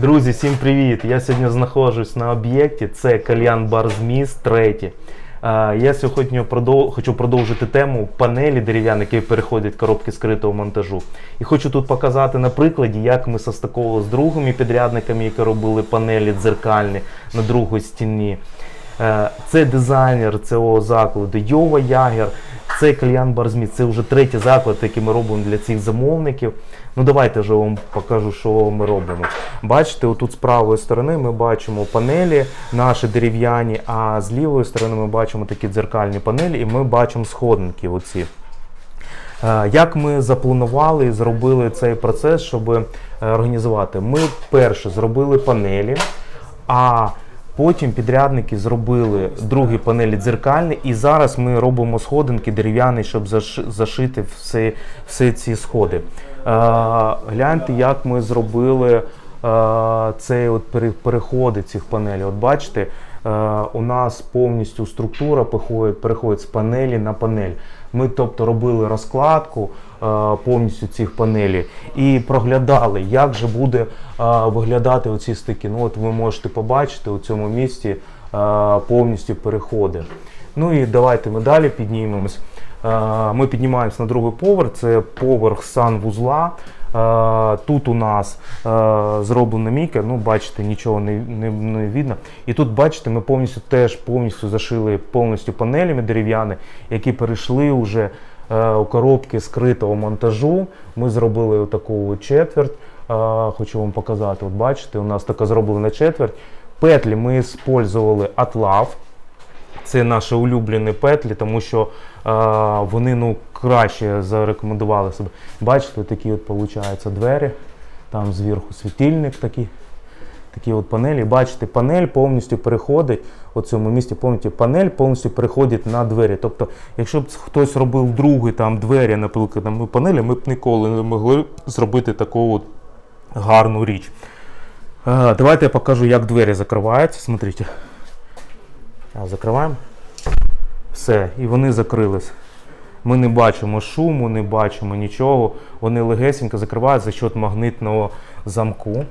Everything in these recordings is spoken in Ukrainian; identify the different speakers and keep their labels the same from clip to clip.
Speaker 1: Друзі, всім привіт! Я сьогодні знаходжусь на об'єкті. Це кальян бар Зміс третій. Я сьогодні продов... хочу продовжити тему панелі дерев'яні, які переходять коробки скритого монтажу. І хочу тут показати на прикладі, як ми состиковували з другими підрядниками, які робили панелі дзеркальні на другій стіні. Е, Це дизайнер цього закладу Йова Ягер. Це кальян Барзміт. Це вже третій заклад, який ми робимо для цих замовників. Ну давайте вже вам покажу, що ми робимо. Бачите, отут з правої сторони ми бачимо панелі наші дерев'яні, а з лівої сторони ми бачимо такі дзеркальні панелі, і ми бачимо сходинки. Оці. Е, Як ми запланували і зробили цей процес, щоб е, організувати? Ми перше зробили панелі, а потім підрядники зробили другі панелі дзеркальні, і зараз ми робимо сходинки дерев'яні, щоб заши- зашити всі, всі ці сходи. Е, Гляньте, як ми зробили е, цей от пере- переходи цих панелей. От бачите, у нас повністю структура переходить, з панелі на панель. Ми тобто робили розкладку е, повністю цих панелей і проглядали, як же буде е, виглядати оці стики. Ну от ви можете побачити у цьому місці е, повністю переходи. Ну і давайте ми далі піднімемось. Е, Ми піднімаємось на другий поверх, це поверх санвузла. Е, Тут у нас е, зроблена мійка, ну бачите, нічого не, не, не видно. І тут, бачите, ми повністю теж повністю зашили повністю панелями дерев'яні, які перейшли вже е, у коробки скритого монтажу. Ми зробили таку четверть. Хочу вам показати. От бачите, у нас така зроблена четверть. Петлі ми використовували Атлав. Це наші улюблені петлі, тому що е, вони ну, краще зарекомендували себе. Бачите, такі от виходять двері. Там зверху світильник такий. Такі от панелі. Бачите, панель повністю переходить у цьому місці, повністю панель повністю переходить на двері. Тобто, якщо б хтось робив другий там двері, наприклад, на панелі, ми б ніколи не могли зробити таку от гарну річ. Давайте я покажу, як двері закриваються. Смотрите. Закриваємо. Все, і вони закрились. Ми не бачимо шуму, не бачимо нічого. Вони легесенько закривають за счет магнитного замку.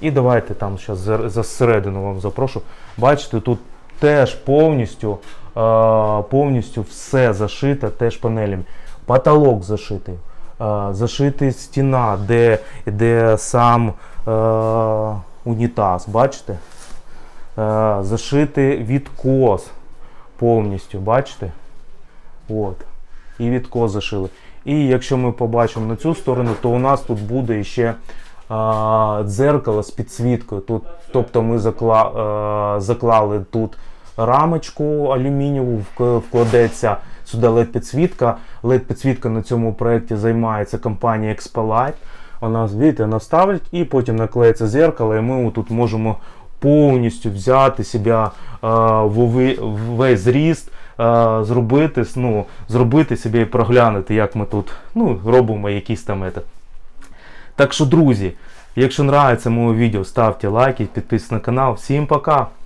Speaker 1: І давайте там зараз засередину вам запрошу. Бачите, тут теж повністю, е, повністю все зашите теж панелями. Потолок зашитий. Е, зашитий стіна, де, де сам е, унітаз. Бачите? Е, зашити відкос повністю, бачите? От. І відкос зашили. І якщо ми побачимо на цю сторону, то у нас тут буде ще а, дзеркало з підсвіткою. Тут, тобто ми закла, а, заклали тут рамочку алюмінієву, вкладеться сюди LED-підсвітка. LED-підсвітка на цьому проєкті займається компанія Expalight. Вона, видите, вона вставить і потім наклеїться зеркало, і ми тут можемо повністю взяти себе в весь зріст, е, зробити, ну, зробити себе і проглянути, як ми тут ну, робимо якісь там. Это. Так що, друзі, якщо нравиться моє відео, ставте лайки, підписуйтесь на канал. Всім пока!